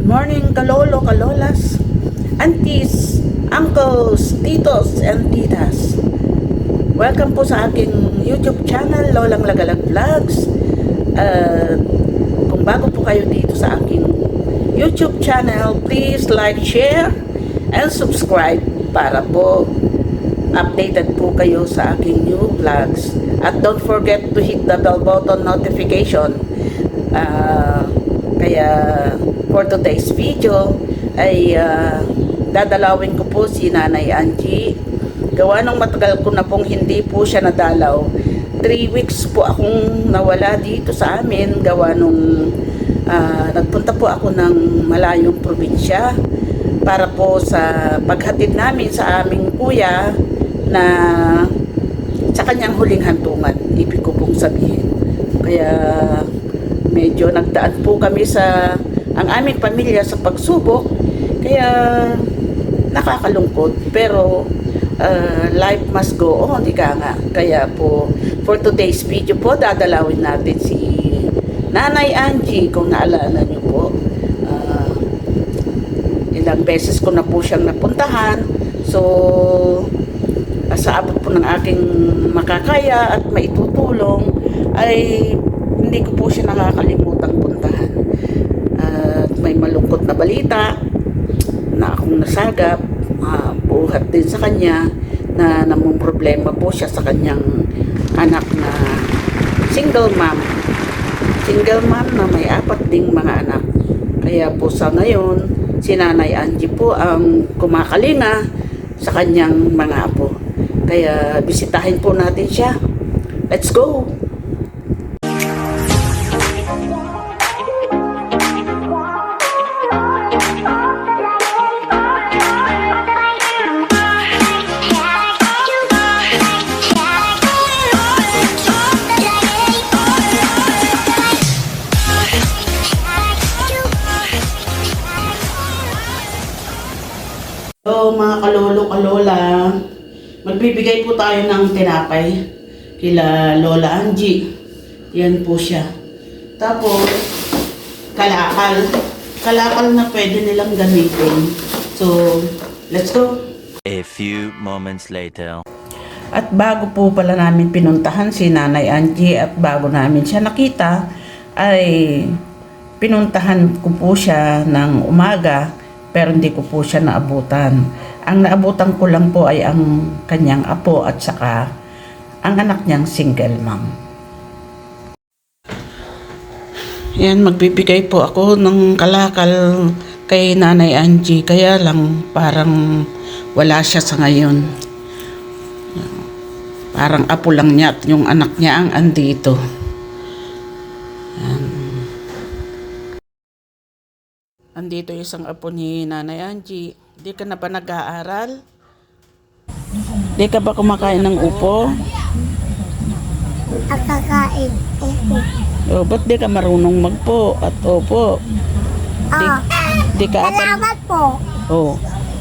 Good morning, kalolo, kalolas, aunties, uncles, titos, and titas. Welcome po sa aking YouTube channel, Lolang Lagalag Vlogs. Uh, kung bago po kayo dito sa aking YouTube channel, please like, share, and subscribe para po updated po kayo sa aking new vlogs. At don't forget to hit the bell button notification. Ah, kaya for today's video ay ah, dadalawin ko po si Nanay Angie. Gawa nung matagal ko na pong hindi po siya nadalaw. Three weeks po akong nawala dito sa amin. Gawa nung ah, nagpunta po ako ng malayong probinsya para po sa paghatid namin sa aming kuya na sa kanyang huling hantungan, ibig ko pong sabihin. Kaya medyo nagdaan po kami sa ang aming pamilya sa pagsubok. Kaya nakakalungkot. Pero uh, life must go on, ika nga. Kaya po, for today's video po, dadalawin natin si Nanay Angie, kung naalala niyo po. Ah, ilang beses ko na po siyang napuntahan. So, sa abot po ng aking makakaya at maitutulong, ay hindi ko po siya. At may malungkot na balita na akong nasagap, uh, buhat din sa kanya na namang problema po siya sa kanyang anak na single mom. Single mom na may apat ding mga anak. Kaya po sa ngayon, si Nanay Angie po ang kumakalinga sa kanyang mga apo. Kaya bisitahin po natin siya. Let's go! Magbibigay po tayo ng tinapay kila Lola Angie. Yan po siya. Tapos, kalakal. Kalakal na pwede nilang gamitin. So, let's go. A few moments later. At bago po pala namin pinuntahan si Nanay Angie at bago namin siya nakita, ay pinuntahan ko po siya ng umaga pero hindi ko po siya naabutan. Ang naabutan ko lang po ay ang kanyang apo at saka ang anak niyang single mom. Yan, magbibigay po ako ng kalakal kay Nanay Angie. Kaya lang parang wala siya sa ngayon. Parang apo lang niya at yung anak niya ang andito. Yan. Andito isang apo ni Nanay Angie. Di ka na ba nag-aaral? Di ka ba kumakain ng upo? Ang kakain. Opo. O, ba't di ka marunong magpo at opo? Di, Ah, di ka ata, salamat po. oh,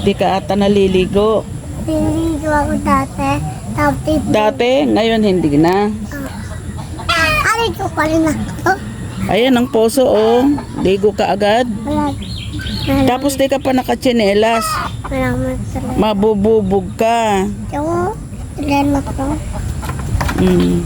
di ka ata naliligo. Niligo ako dati. Tapos Dati, ngayon hindi na. Aray ko pa rin ako. Ayan ang poso, oh. Ligo ka agad. Wala. Tapos di ka pa nakatsinelas. Salamat salamat. Mabububog ka. Yung salamat po. Mm.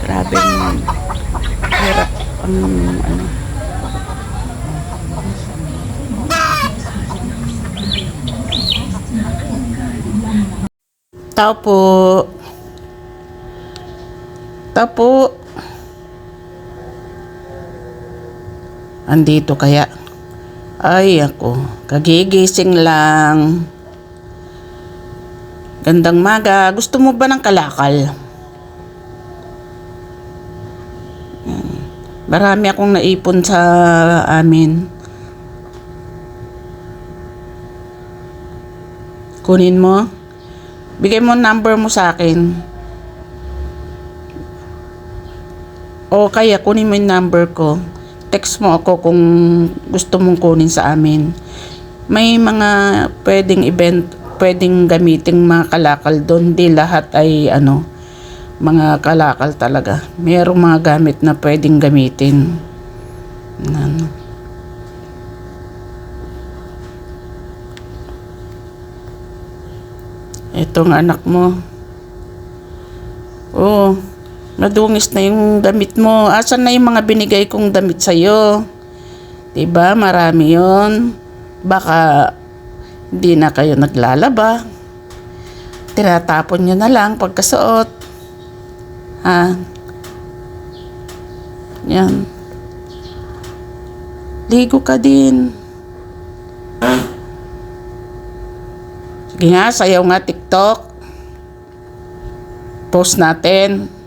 Grabe naman. Hirap ang ano. Tao po. Tao po. Andito kaya. Ay ako, kagigising lang. Gandang maga, gusto mo ba ng kalakal? Marami akong naipon sa amin. Kunin mo. Bigay mo number mo sa akin. O kaya kunin mo yung number ko. Text mo ako kung gusto mong kunin sa amin. May mga pwedeng event pwedeng gamiting mga kalakal doon. Di lahat ay ano, mga kalakal talaga. Merong mga gamit na pwedeng gamitin. Ano. Itong anak mo. Oh, nadungis na yung damit mo. Asan na yung mga binigay kong damit sa'yo? Diba, marami yon. Baka hindi na kayo naglalaba. Tinatapon nyo na lang pagkasuot. Ha? Yan. Ligo ka din. Sige nga, sayaw nga TikTok. Post natin.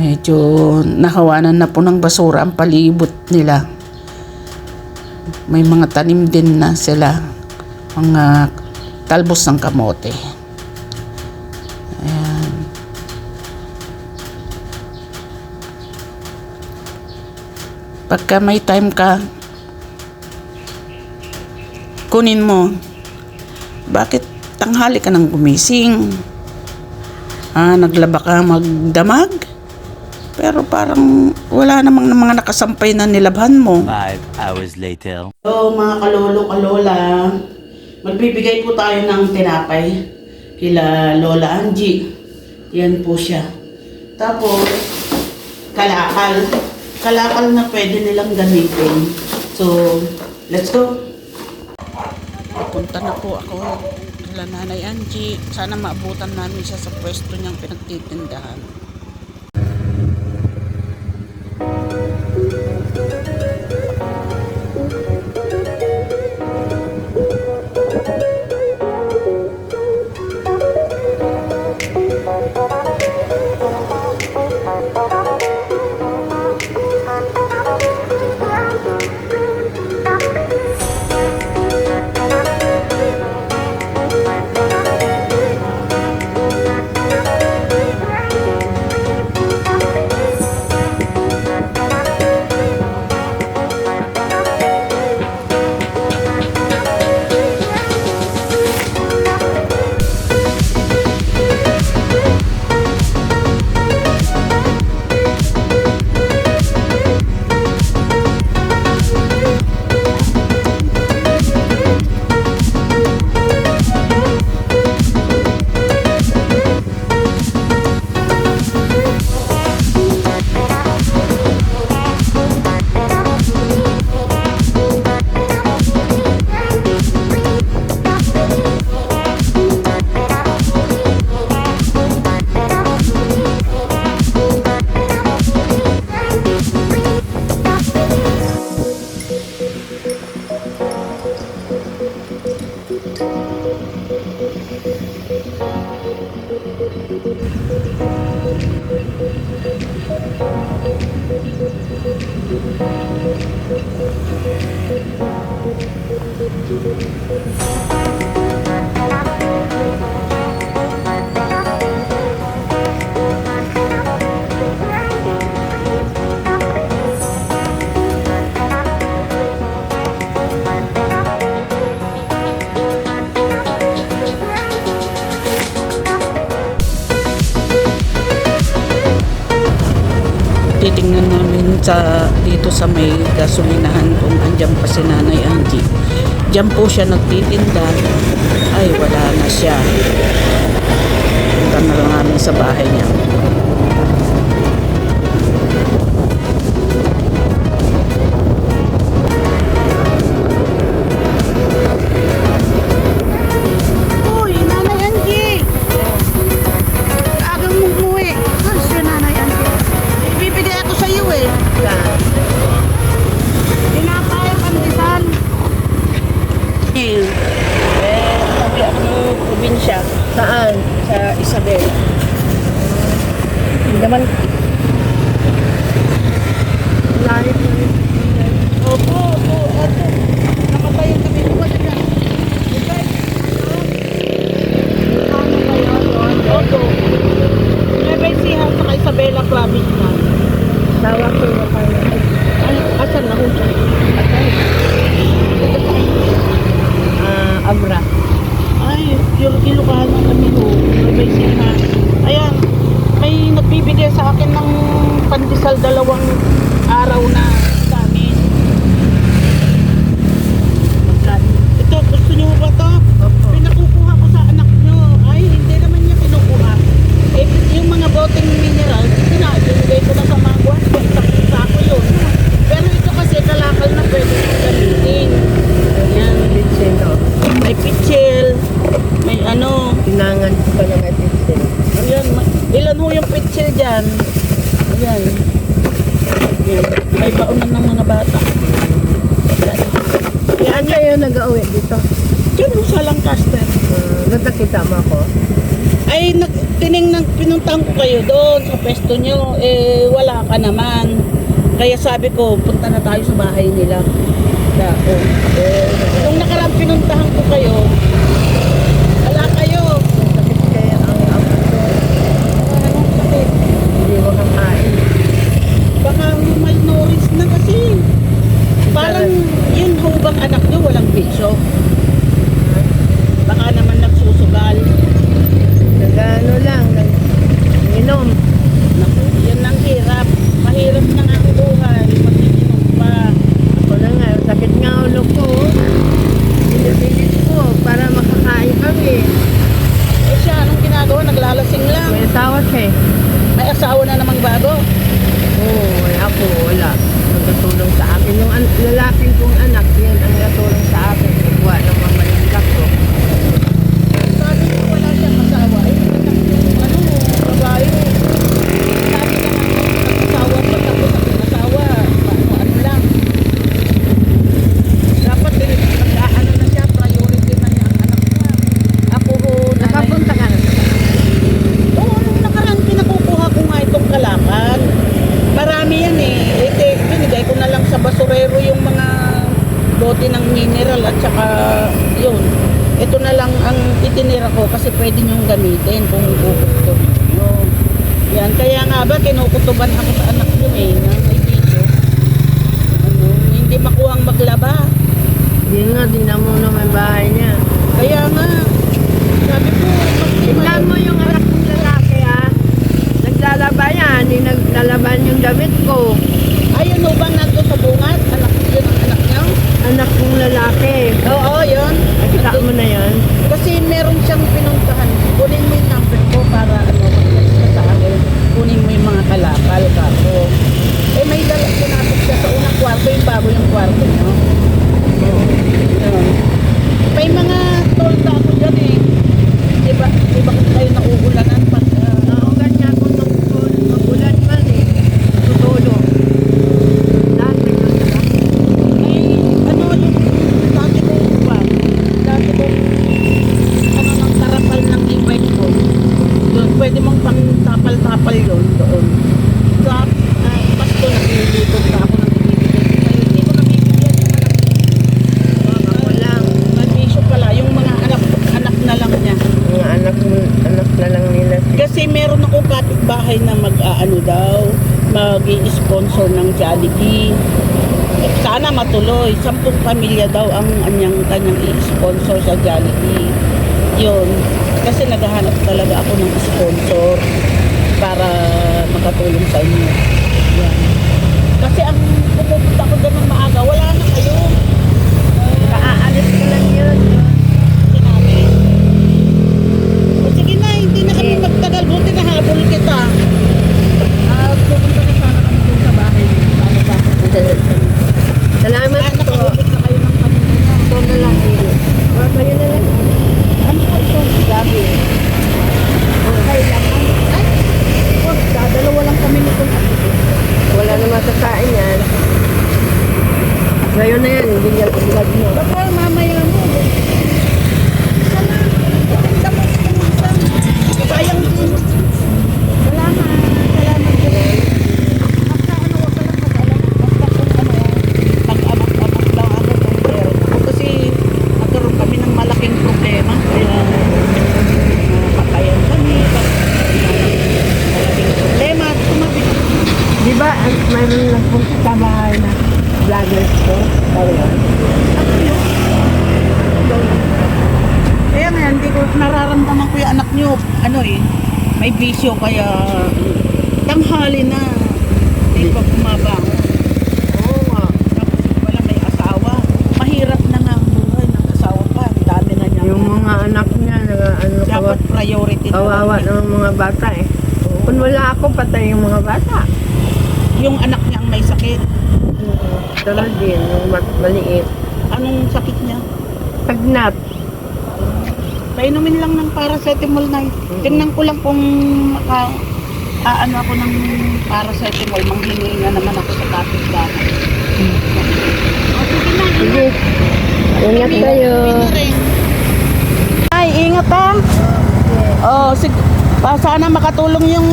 Medyo nakawanan na po ng basura ang palibot nila. May mga tanim din na sila. Mga talbos ng kamote. Ayan. Pagka may time ka, kunin mo. Bakit tanghali ka nang gumising? Ah, naglaba ka magdamag? Pero parang wala namang mga nakasampay na nilabhan mo. Five hours later. So mga kalolo, kalola, magbibigay po tayo ng tinapay kila Lola Angie. Yan po siya. Tapos, kalakal. Kalakal na pwede nilang gamitin. So, let's go. Papunta na po ako kila Nanay Angie. Sana maabutan namin siya sa pwesto niyang pinagtitindahan. Titingnan namin sa dito sa may gasolinahan kung andyan pa si Nanay Angie. Diyan po siya nagtitinda. Ay, wala na siya. Punta na lang namin sa bahay niya. kami na tawa. Ay, asan na huto? Atay. Ah, abra. Ay, yung kilukahan na kami. May sina. Ayan, may nagbibigay sa akin ng pandesal dalawang araw na pinuntahan ko kayo doon sa pwesto nyo, eh wala ka naman. Kaya sabi ko, punta na tayo sa bahay nila. Ako. Oh, eh, nung nakarang pinuntahan ko kayo, wala kayo. Sakit kaya ang ako. Anong sakit? Hindi mo kakain. Baka malnourished na kasi. Parang yun ho bang anak nyo walang piso? Baka naman nagsusugal. Nagano lang, uminom. Naku, yan ang hirap. Mahirap na ang buhay. maglaba. Hindi nga, tinan mo naman bahay niya. Kaya nga, sabi ko, tignan mo yung anak ng lalaki ha. Naglalaba yan, hindi naglalaban yung damit ko. Ayun ho ba nandun sa bungat? Anak yun ang anak niya? Anak kong lalaki. Oo, yun. Nakita mo na yun? Kasi meron siyang pinuntahan. Kunin mo yung number ko para ano, sa akin. Kunin mo yung mga kalakal ka. So, eh, may lalagyan natin siya sa unang kwarto, yung bago yung kwarto, no? Oo. mensahe na mag-aano daw, mag-sponsor ng Jollibee. Eh, sana matuloy. Sampung pamilya daw ang anyang kanyang i-sponsor sa Jollibee. Yun. Kasi naghahanap talaga ako ng sponsor para makatulong sa inyo. Yan. Kasi ang pupunta ko doon ng maaga, wala na kayo. Maaalis ko lang yun. ano, ano eh, may bisyo kaya tanghali na. Hindi pa bumabangon. Ano, dapat priority kawawa ng mga bata eh oh. kung wala ako patay yung mga bata yung anak niya ang may sakit ano, uh, Dala din, yung maliit. Anong sakit niya? Pagnat. Painumin lang ng paracetamol na Tingnan ko lang kung maka, aano ako ng paracetamol. Manghingi na naman ako sa kapit dati. O, sige na. Sige. Ingat kayo. Ay, ingat ha. Oh, sig pa sana makatulong yung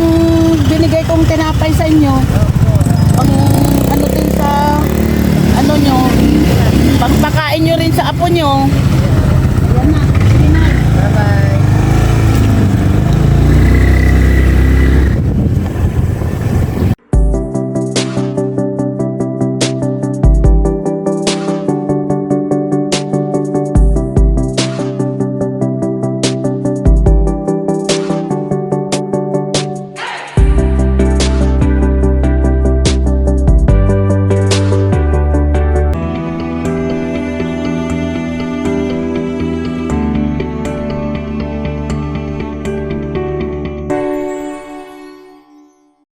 binigay kong tinapay sa inyo. Pang ano din sa ano nyo. Pangpakain nyo rin sa apo nyo. Yan na.